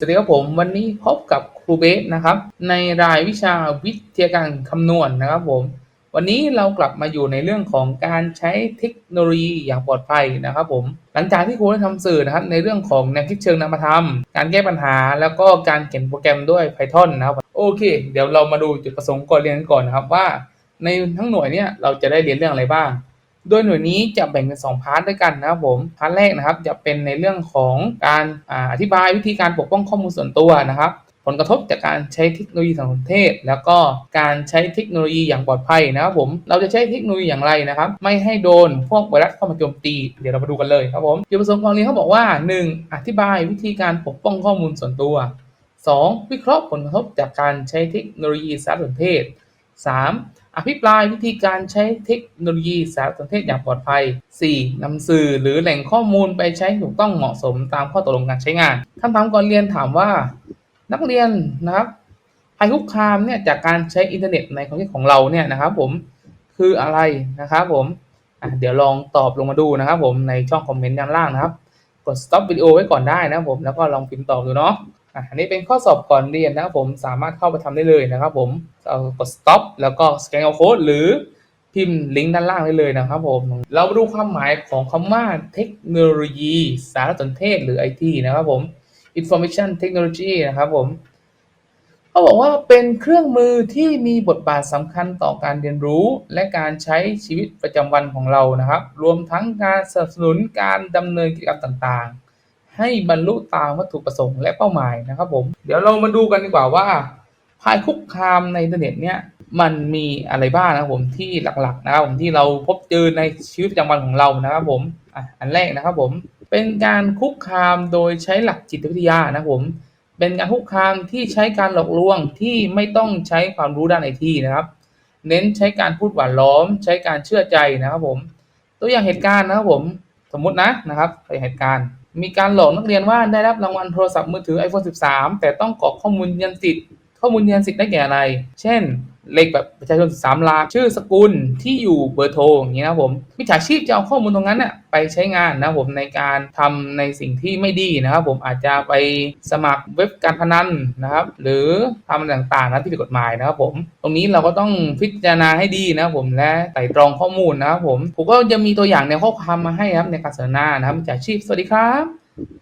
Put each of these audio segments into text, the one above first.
สวัสดีครับผมวันนี้พบกับครูเบสนะครับ ในรายวิชาวิทยาการคำนวณนะครับผม วันนี้เรากลับมาอยู่ในเรื่องของการใช้เทคโนโลยีอย่างปลอดภัยนะครับผม หลังจากที่ครูได้ทำสื่อนะครับในเรื่องของแนวคิดเชิงนามธรรม การแก้ปัญหาแล้วก็การเขียนโปรแกรมด้วย Python นะครับโอเค เดี๋ยวเรามาดูจุดประสงค์ก่อนเรียนกันก่อนนะครับว่า ในทั้งหน่วยเนี่ยเราจะได้เรียนเรื่องอะไรบ้าง โดยหน่วยนี้จะแบ่งเป็น 2 พาร์ทด้วยกันนะครับผม พาร์ทแรกนะครับจะเป็นในเรื่องของการอาอธิบายวิธีการปกป้องข้อมูลส่วนตัวนะครับ ผลกระทบจากการใช้เทคโนโลยีสารสนเทศ แล้วก็การใช้เทคโนโลยีอย่างปลอดภัยนะครับผม เราจะใช้เทคโนโลยีอย่างไรนะครับ ไม่ให้โดนพวกไวรัสเข้ามาโจมตี เดี๋ยวเรามาดูกันเลยครับผมจุดประสงค์ของเรียนเขาบอกว่า 1. อธิบายวิธีการปกป้องข้อมูลส่วนตัว 2. วิเคราะห์ผลกระทบจากการใช้เทคโนโลยีสารสนเทศ 3. อภิปรายวิธีการใช้เทคโนโลยีสารสนเทศอย่างปลอดภัย 4. นำสื่อหรือแหล่งข้อมูลไปใช้ถูกต้องเหมาะสมตามข้อตกลงการใช้งานคำถามก่อนเรียนถามว่า นักเรียนนะครับภัยคุกคามเนี่ยจากการใช้อินเทอร์เน็ตในความคิดของเราเนี่ยนะครับผมคืออะไรนะครับผมเดี๋ยวลองตอบลงมาดูนะครับผมในช่องคอมเมนต์ด้านล่างนะครับ กด stop วิดีโอไว้ก่อนได้นะครับผมแล้วก็ลองพิมพ์ตอบดูเนาะ อันนี้เป็นข้อสอบก่อนเรียนนะครับผมสามารถเข้าไปทำได้เลยนะครับผมเอากด stop แล้วก็สแกนเอาโค้ดหรือพิมพ์ลิงก์ด้านล่างได้เลยนะครับผม เรามาดูความหมายของคำว่าเทคโนโลยี สารสนเทศหรือ IT นะครับผม information technology นะครับผมเขาบอกว่าเป็นเครื่องมือที่มีบทบาทสำคัญต่อการเรียนรู้ และการใช้ชีวิตประจำวันของเรานะครับ รวมทั้งการสนับสนุนการดำเนินกิจกรรมต่างๆ ให้บรรลุตามวัตถุประสงค์และเป้าหมายนะครับผมเดี๋ยวเรามาดูกันดีกว่าว่าภัยคุกคามในอินเทอร์เน็ตเนี่ยมันมีอะไรบ้างนะครับผมที่หลักๆนะครับผมที่เราพบเจอในชีวิตประจำวันของเรานะครับผมอันแรกนะครับผมเป็นการคุกคามโดยใช้หลักจิตวิทยานะครับผมเป็นการคุกคามที่ใช้การหลอกลวงที่ไม่ต้องใช้ความรู้ด้านไอทีนะครับ เน้นใช้การพูดหวานล้อม ใช้การเชื่อใจนะครับผม ตัวอย่างเหตุการณ์นะครับผมสมมุตินะนะครับตัวอย่างเหตุการณ์ มีการหลอกนักเรียนว่าได้รับรางวัลโทรศัพท์มือถือ iPhone 13 แต่ต้องกรอกข้อมูลยืนยันสิทธิ์ข้อมูลยืนยันสิทธิ์ได้แก่อะไร เช่น เลขแบบประชาชนสามหลักชื่อสกุลที่อยู่เบอร์โทรอย่างนี้นะผมมิจฉาชีพจะเอาข้อมูลตรงนั้นน่ะไปใช้งานนะผมในการทำในสิ่งที่ไม่ดีนะครับ ผมอาจจะไปสมัครเว็บการพนันนะครับ หรือทำอะไรต่างๆนะที่ผิดกฎหมายนะครับ ผม ตรงนี้เราก็ต้องพิจารณาให้ดีนะครับผมและไต่ตรองข้อมูลนะครับผมผมก็จะมีตัวอย่างในข้อความมาให้ครับในการสนทนานะครับมิจฉาชีพสวัสดีครับ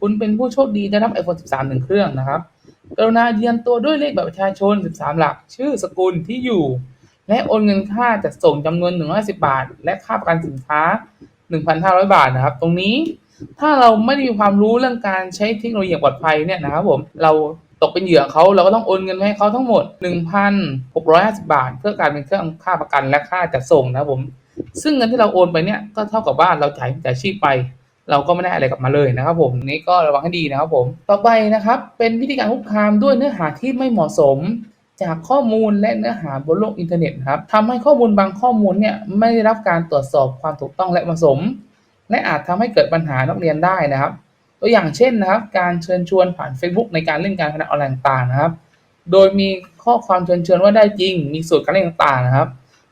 คุณเป็นผู้โชคดีได้รับ iPhone 13 หนึ่งเครื่องนะครับ กรุณายืนยันตัวด้วยเลขบัตรประชาชน 13 หลัก ชื่อสกุลที่อยู่ และโอนเงินค่าจัดส่งจำนวน110บาท และค่าประกันสินค้า 1,500 บาทนะครับ ตรงนี้ถ้าเราไม่ได้มีความรู้เรื่องการใช้เทคโนโลยีอย่างปลอดภัยเนี่ยนะครับผมเราตกเป็นเหยื่อเขาเราก็ต้องโอนเงินให้เขาทั้งหมด 1,650 บาท เพื่อการเป็นเครื่องค่าประกันและค่าจัดส่งนะครับผม ซึ่งเงินที่เราโอนไปเนี่ยก็เท่ากับว่าเราจ่ายจ่ายชีพไป เราก็ไม่ได้อะไรกลับมาเลยนะครับผมนี่ก็ระวังให้ดีนะครับผม ต่อไปนะครับเป็นวิธีการคุกคามด้วยเนื้อหาที่ไม่เหมาะสม จากข้อมูลและเนื้อหาบนโลกอินเทอร์เน็ตครับทำให้ข้อมูลบางข้อมูลเนี่ยไม่ได้รับการตรวจสอบความถูกต้องและเหมาะสม และอาจทำให้เกิดปัญหานักเรียนได้นะครับ ตัวอย่างเช่นนะครับ การเชิญชวนผ่าน Facebook ในการเล่นการพนันออนไลน์ต่างๆนะครับ โดยมีข้อความเชิญชวนว่าได้จริง มีสูตรการเล่นต่างๆนะครับ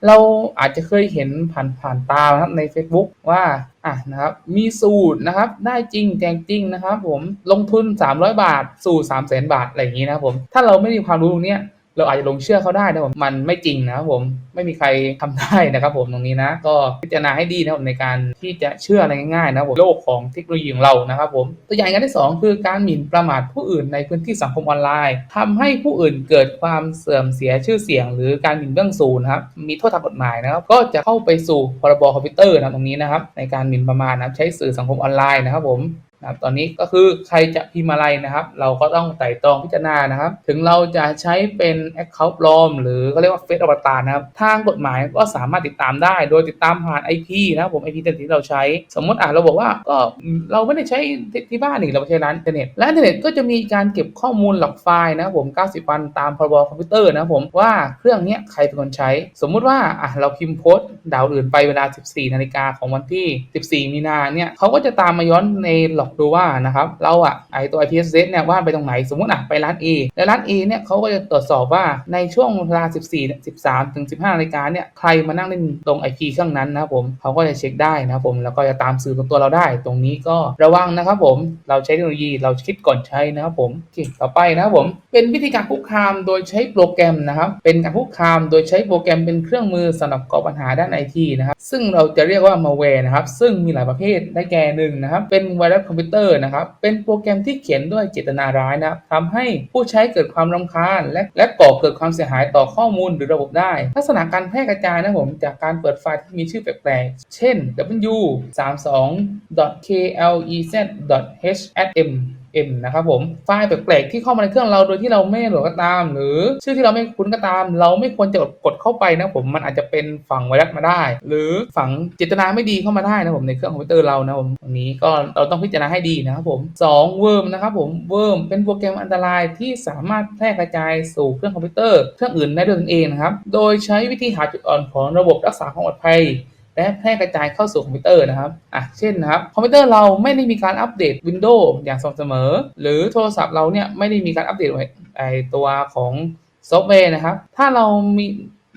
เราอาจจะเคยเห็นผ่านผ่านตานะครับใน Facebook ว่า อะนะครับมีสูตรนะครับได้จริงแจงจริงนะครับผมลงทุน 300 บาท สู่3 0 0 0 0 0 บาทอะไรอย่างนี้นะครับผมถ้าเราไม่มีความรู้ตรงเนี้ย เราอาจจะหลงเชื่อเขาได้นะผม มันไม่จริงนะครับผม ไม่มีใครทำได้นะครับผมตรงนี้นะ ก็พิจารณาให้ดีนะครับในการที่จะเชื่ออะไรง่ายๆนะครับผม โลกของเทคโนโลยีของเรานะครับผม ตัวอย่างการที่สองคือการหมิ่นประมาทผู้อื่นในพื้นที่สังคมออนไลน์ทำให้ผู้อื่นเกิดความเสื่อมเสียชื่อเสียง หรือการหมิ่นเบื้องสูงนะครับ มีโทษทางกฎหมายนะครับ ก็จะเข้าไปสู่พรบคอมพิวเตอร์นะตรงนี้นะครับ ในการหมิ่นประมาทนะใช้สื่อสังคมออนไลน์นะครับผม นะครับตอนนี้ก็คือใครจะพิมพ์อะไรนะครับ เราก็ต้องไต่ตรองพิจารณานะครับ ถึงเราจะใช้เป็น Account ปลอม หรือก็เรียกว่าเฟซอวตารนะครับทางกฎหมายก็สามารถติดตามได้ โดยติดตามผ่าน IP นะครับผม IP ที่เราใช้ สมมติอะเราบอกว่าก็เราไม่ได้ใช้ที่บ้านนี่เราใช้ร้านอินเทอร์เน็ตร้านอินเทอร์เน็ตก็จะมีการเก็บข้อมูลหลอกไฟล์นะครับผม 90 วันตามพรบคอมพิวเตอร์นะครับผมว่าเครื่องเนี้ยใครเป็นคนใช้ สมมุติว่าอะเราพิมพ์โพสต์ดาวอื่นไปเวลา 14 นาฬิกาของวันที่ 14 มีนาเนี่ยเขาก็จะตามมาย้อนในหลอกดูว่านะครับเราอะไอตัว IP address เนี่ยว่าไปตรงไหนสมมติอะไปร้าน A แล้วร้าน A เนี่ยเขาก็จะตรวจสอบว่าในช่วงเวลา 14 13ถึง15นาฬิกาเนี่ยใครมานั่งเล่นตรง IP เครื่องนั้นนะครับผมเขาก็จะเช็คได้นะครับผมแล้วก็จะตามสืบตัวเราได้ ตรงนี้ก็ระวังนะครับผมเราใช้เทคโนโลยีเราคิดก่อนใช้นะครับผมโอเคต่อไปนะครับผมเป็นวิธีการคุกคามโดยใช้โปรแกรมนะครับเป็นการคุกคามโดยใช้โปรแกรมเป็นเครื่องมือสำหรับก่อปัญหาด้านไอทีนะครับซึ่งเราจะเรียกว่า malware นะครับซึ่งมีหลายประเภทได้แก่หนึ่งนะครับเป็นไวรัสคอมพิวเตอร์นะครับ เป็นโปรแกรมที่เขียนด้วยเจตนาร้ายนะครับทำให้ผู้ใช้เกิดความรำคาญ และและก่อเกิดความเสียหายต่อข้อมูลหรือระบบได้ ลักษณะการแพร่กระจายนะครับผมจากการเปิดไฟล์ที่มีชื่อแปลกๆ เช่น w 3 2 klez h M นะครับผมไฟล์แปลกๆที่เข้ามาในเครื่องเราโดยที่เราไม่ได้โหลดก็ตาม หรือชื่อที่เราไม่คุ้นก็ตาม เราไม่ควรจะกดเข้าไปนะผมมันอาจจะเป็นฝังไวรัสมาได้ หรือฝังเจตนาไม่ดีเข้ามาได้นะผมในเครื่องคอมพิวเตอร์เรานะผมนี้ก็เราต้องพิจารณาให้ดีนะครับผม2 Worm นะครับผม Worm เป็นโปรแกรมอันตรายที่สามารถแพร่กระจายสู่เครื่องคอมพิวเตอร์เครื่องอื่นได้ด้วยตนเองนะครับโดยใช้วิธีหาจุดอ่อนของระบบรักษาความปลอดภัย และแพร่กระจายเข้าสู่คอมพิวเตอร์นะครับอะเช่นนะครับคอมพิวเตอร์เราไม่ได้มีการอัปเดต Windows อย่างสม่ำเสมอ หรือโทรศัพท์เราเนี่ยไม่ได้มีการอัปเดตไอตัวของซอฟต์แวร์นะครับ ถ้าเรามี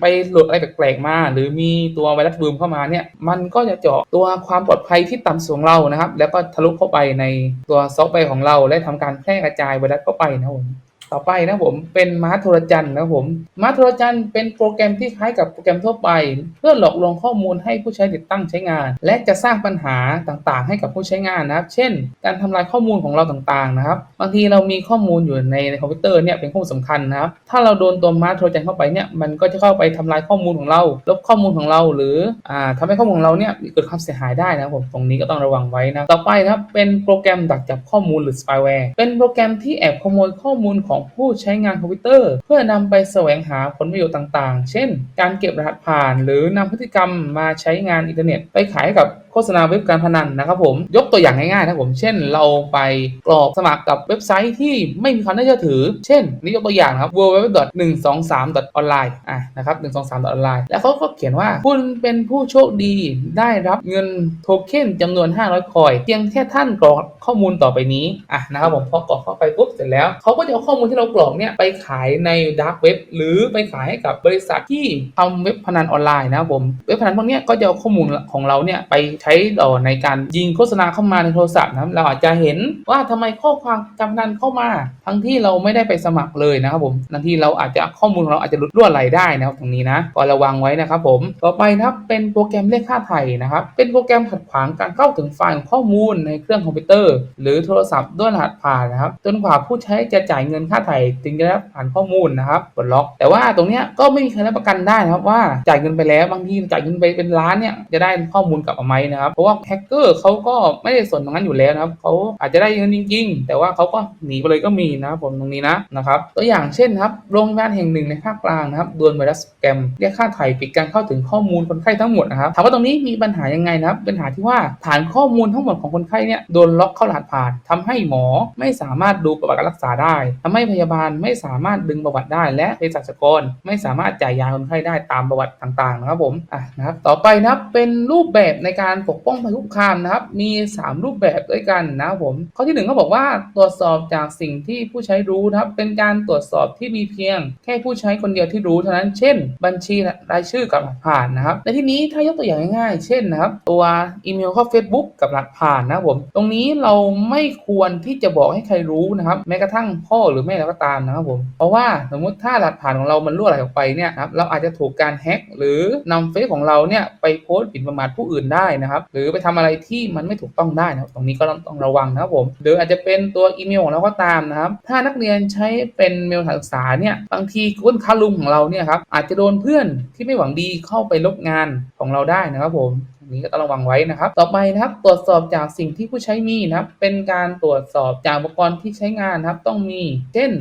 ไปโหลดอะไรแปลกๆมา หรือมีตัวไวรัสบูมเข้ามาเนี่ย มันก็จะเจาะตัวความปลอดภัยที่ต่ำสุดของเรานะครับ แล้วก็ทะลุเข้าไปในตัวซอฟต์แวร์ของเรา และทำการแพร่กระจายไวรัสเข้าไปนะครับผม ต่อไปนะผมเป็นม้าโทรจันนะผมม้าโทรจันเป็นโปรแกรมที่คล้ายกับโปรแกรมทั่วไป เพื่อหลอกลวงข้อมูลให้ผู้ใช้ติดตั้งใช้งาน และจะสร้างปัญหาต่างๆ ให้กับผู้ใช้งานนะครับ เช่น การทำลายข้อมูลของเราต่างๆนะครับ บางทีเรามีข้อมูลอยู่ในคอมพิวเตอร์เนี่ยเป็นข้อมูลสำคัญนะครับ ถ้าเราโดนตัวม้าโทรจันเข้าไปเนี่ยมันก็จะเข้าไปทำลายข้อมูลของเรา ลบข้อมูลของเรา หรืออ่าทำให้ข้อมูลของเราเนี่ยเกิดความเสียหายได้นะครับผมตรงนี้ก็ต้องระวังไว้นะต่อไปนะครับเป็นโปรแกรมดักจับข้อมูลหรือ spyware เป็นโปรแกรมที่แอบขโมยข้อมูลของผู้ใช้งานคอมพิวเตอร์ เพื่อนำไปแสวงหาผลประโยชน์ต่างๆ เช่น การเก็บรหัสผ่าน หรือนำพฤติกรรมมาใช้งานอินเทอร์เน็ต ไปขายให้กับโฆษณาเว็บการพนันนะครับผมยกตัวอย่างง่ายๆนะครับผมเช่น เราไปกรอกสมัครกับเว็บไซต์ที่ไม่มีความน่าเชื่อถือ เช่นนี่ยกตัวอย่างครับ www.123.online อะนะครับ 123.online แล้วเขาก็เขียนว่าคุณเป็นผู้โชคดีได้รับเงินโทเค็นจำนวน 500 คอย เพียงแค่ท่านกรอกข้อมูลต่อไปนี้อะนะครับผมพอกรอกเข้าไปปุ๊บเสร็จแล้วเขาก็จะเอาข้อมูลที่เรากรอกเนี่ยไปขายในดาร์กเว็บหรือไปขายให้กับบริษัทที่ทำเว็บพนันออนไลน์นะครับผมเว็บพนันพวกนี้ก็จะเอาข้อมูลของเราเนี่ยไปใช้ต่อในการยิงโฆษณาเข้ามาในโทรศัพท์นะเราอาจจะเห็นว่าทำไมข้อความการพนันเข้ามา ทั้งที่เราไม่ได้ไปสมัครเลยนะครับผมบางทีเราอาจจะข้อมูลของเราอาจจะหลุดรั่วไหลได้นะครับตรงนี้นะก็ระวังไว้นะครับผมต่อไปนะครับเป็นโปรแกรมเรียกค่าไถ่นะครับเป็นโปรแกรมขัดขวางการเข้าถึงไฟล์ข้อมูลในเครื่องคอมพิวเตอร์ หรือโทรศัพท์ด้วยรหัสผ่านนะครับจนกว่าผู้ใช้จะจ่ายเงินค่าไถ่จึงจะได้รับผ่านข้อมูลนะครับปลดล็อก แต่ว่าตรงเนี้ยก็ไม่มีใครรับประกันได้นะครับว่าจ่ายเงินไปแล้วบางทีจ่ายเงินไปเป็นล้านเนี่ยจะได้ข้อมูลกลับมาไหมนะครับเพราะว่าแฮกเกอร์เขาก็ไม่ได้สนตรงนั้นอยู่แล้วนะครับเขาอาจจะได้เงินจริง ๆ แต่ว่าเขาก็หนีไปเลยก็มีนะครับผมตรงนี้นะนะครับตัวอย่างเช่นครับโรงพยาบาลแห่งหนึ่งในภาคกลางนะครับโดนไวรัสแกรมเรียกค่าไถ่ปิดการเข้าถึงข้อมูลคนไข้ทั้งหมดนะครับถามว่าตรงนี้มีปัญหายังไงนะครับปัญหาที่ว่าฐานข้อมูลทั้งหมดของคนไข้เนี่ยโดนล็อกเข้ารหัสผ่านทำให้หมอไม่สามารถดูประวัติการรักษาได้ทำให้พยาบาลไม่สามารถดึงประวัติได้ และเภสัชกรไม่สามารถจ่ายยาคนไข้ได้ตามประวัติต่างๆนะครับผมอะนะครับต่อไปนะครับเป็นรูปแบบในการปกป้องภัยคุกคามนะครับมี 3 รูปแบบด้วยกันนะครับผมข้อที่หนึ่งเขาบอกว่าตรวจสอบจากสิ่งที่ผู้ใช้รู้นะครับเป็นการตรวจสอบที่มีเพียง แค่ผู้ใช้คนเดียวที่รู้เท่านั้น เช่น บัญชีรายชื่อกับรหัสผ่านนะครับในที่นี้ถ้ายกตัวอย่างง่ายๆ เช่นนะครับตัวอีเมลเข้า Facebook กับรหัสผ่านนะครับผมตรงนี้เราไม่ควรที่จะบอกให้ใครรู้นะครับแม้กระทั่งพ่อหรือแม่เราก็ตามนะครับผม เพราะว่าสมมติถ้ารหัสผ่านของเรามันรั่วไหลออกไปเนี่ยครับเราอาจจะถูกการแฮ็กหรือนำเฟซของเราเนี่ยไปโพสต์ปิดประมาทผู้อื่นได้นะครับ หรือไปทำอะไรที่มันไม่ถูกต้องได้นะครับตรงนี้ก็ต้องระวังนะครับผม หรืออาจจะเป็นตัวอีเมลของเราก็ตามนะครับ ถ้านักเรียนใช้เป็นเมลศึกษาเนี่ยบางทีคุณค้าลุมของเราเนี่ยครับอาจจะโดนเพื่อนที่ไม่หวังดีเข้าไปลบงานของเราได้นะครับผม นี้ก็ต้องระวังไว้นะครับ ต่อไปนะครับตรวจสอบจากสิ่งที่ผู้ใช้มีนะครับ เป็นการตรวจสอบจากอุปกรณ์ที่ใช้งานนะครับ ต้องมีเช่น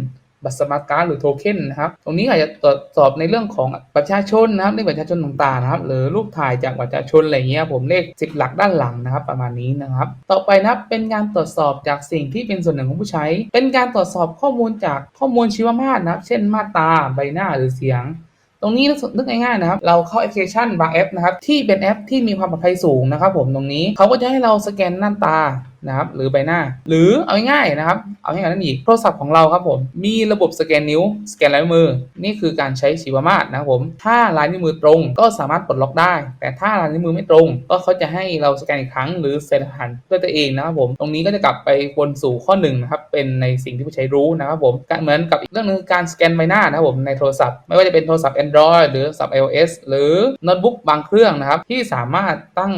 บัตรสมาร์ทการ์ดหรือโทเค็นนะครับ ตรงนี้อาจจะตรวจสอบในเรื่องของประชาชนนะครับเลขประชาชนต่างๆนะครับ หรือรูปถ่ายจากประชาชนอะไรเงี้ยผมเลข10หลักด้านหลังนะครับ ประมาณนี้นะครับ ต่อไปนะครับเป็นการตรวจสอบจากสิ่งที่เป็นส่วนหนึ่งของผู้ใช้ เป็นการตรวจสอบข้อมูลจากข้อมูลชีวมาตรนะครับ เช่น มาตาใบหน้าหรือเสียง ตรงนี้นึกง่ายๆนะครับ เราเข้าแอปพลิเคชันบางแอปนะครับที่เป็นแอปที่มีความปลอดภัยสูงนะครับผมตรงนี้เขาก็จะให้เราสแกนหน้าตานะครับหรือใบหน้า หรือเอาง่ายๆนะครับ เอาง่ายกว่านั้นอีกโทรศัพท์ของเราครับผมมีระบบสแกนนิ้ว สแกนลายมือ นี่คือการใช้ชีวมาตรนะครับผมถ้าลายนิ้วมือตรงก็สามารถปลดล็อกได้ แต่ถ้าลายนิ้วมือไม่ตรง ก็เขาจะให้เราสแกนอีกครั้งหรือเซ็นผ่านด้วยตัวเองนะครับผมตรงนี้ก็จะกลับไปวนสู่ข้อหนึ่งนะครับเป็นในสิ่งที่ผู้ใช้รู้นะครับผมเหมือนกับอีกเรื่องหนึงการสแกนใบหน้านะครับผมในโทรศัพท์ ไม่ว่าจะเป็นโทรศัพท์ Android หรือโทรศัพท์ iOS หรือโน้ตบุ๊กบางเครื่องนะครับที่สามารถตั้ง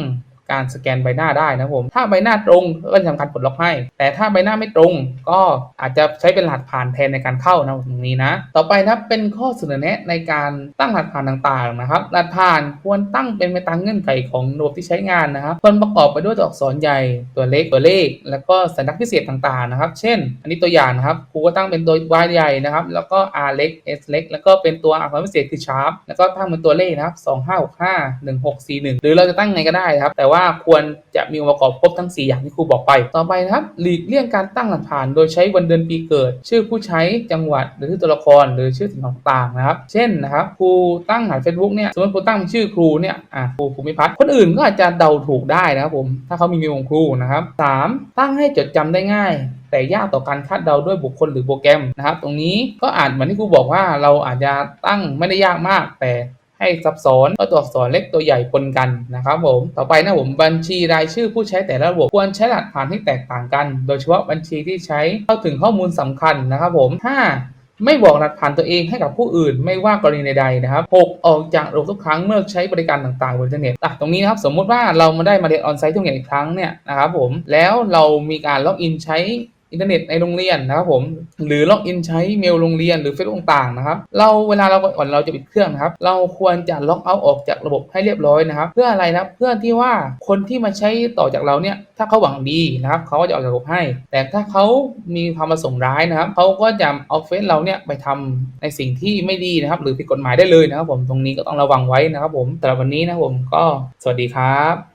การสแกนใบหน้าได้นะผมถ้าใบหน้าตรงก็จะทำการปลดล็อกให้ แต่ถ้าใบหน้าไม่ตรง ก็อาจจะใช้เป็นรหัสผ่านแทนในการเข้านะตรงนี้นะ ต่อไปนะเป็นข้อเสนอแนะในการตั้งรหัสผ่านต่างๆนะครับรหัสผ่านควรตั้งเป็นไปตามเงื่อนไขของระบบที่ใช้งานนะครับควรประกอบไปด้วยตัวอักษรใหญ่ตัวเล็กตัวเลข แล้วก็สัญลักษณ์พิเศษต่างๆนะครับ เช่น อันนี้ตัวอย่างนะครับครูก็ตั้งเป็นตัว Y ใหญ่นะครับ แล้วก็ R เล็ก S เล็กแล้วก็เป็นตัวอักษรพิเศษคือ sharp แล้วก็ตั้งเป็นตัวเลขนะครับ2565 1641 หรือเราจะตั้งไงก็ได้นะครับ แต่ว่าควรจะมีองค์ประกอบครบทั้ง 4 อย่างที่ครูบอกไป ต่อไปนะครับ หลีกเลี่ยงการตั้งรหัสผ่าน โดยใช้วันเดือนปีเกิด ชื่อผู้ใช้จังหวัดหรือชื่อตัวละครหรือชื่อสิ่งของต่างๆนะครับ เช่นนะครับครูตั้งหัส Facebook เนี่ยสมมติครูตั้งชื่อครูเนี่ยอะครูภูมิพัฒน์คนอื่นก็อาจจะเดาถูกได้นะครับผมถ้าเขามีมีวงครูนะครับ 3. ตั้งให้จดจำได้ง่ายแต่ยากต่อการคาดเดาด้วยบุคคลหรือโปรแกรมนะครับ ตรงนี้ก็อาจเหมือนที่ครูบอกว่าเราอาจจะตั้งไม่ได้ยากมาก แต่ ให้ซับซ้อนก็ตัวอักษรเล็กตัวใหญ่ปนกันนะครับผมต่อไปนะผมบัญชีรายชื่อผู้ใช้แต่ละระบบควรใช้รหัสผ่านที่แตกต่างกัน โดยเฉพาะบัญชีที่ใช้เข้าถึงข้อมูลสำคัญนะครับผม 5. ไม่บอกรหัสผ่านตัวเองให้กับผู้อื่นไม่ว่ากรณีใดๆนะครับ 6. ออกจากระบบทุกครั้งเมื่อใช้บริการต่างๆบนอินเทอร์เน็ตอะตรงนี้นะครับ สมมุติว่าเรามาได้มาเรียนออนไซต์ทุกอย่างอีกครั้งเนี่ยนะครับผม แล้วเรามีการล็อกอินใช้ อินเทอร์เน็ตในโรงเรียนนะครับผม หรือล็อกอินใช้เมลโรงเรียนหรือเฟซบุ๊กต่างๆนะครับ เราเวลาเราก่อนเราจะปิดเครื่องนะครับ เราควรจะล็อกเอาออกจากระบบให้เรียบร้อยนะครับ เพื่ออะไรนะครับเพื่อที่ว่าคนที่มาใช้ต่อจากเราเนี่ยถ้าเขาหวังดีนะครับเขาก็จะออกจากระบบให้ แต่ถ้าเขามีความประสงค์ร้ายนะครับเขาก็จะเอาเฟซเราเนี่ยไปทำในสิ่งที่ไม่ดีนะครับ หรือผิดกฎหมายได้เลยนะครับ ผมตรงนี้ก็ต้องระวังไว้นะครับ ผมแต่วันนี้นะผมก็สวัสดีครับ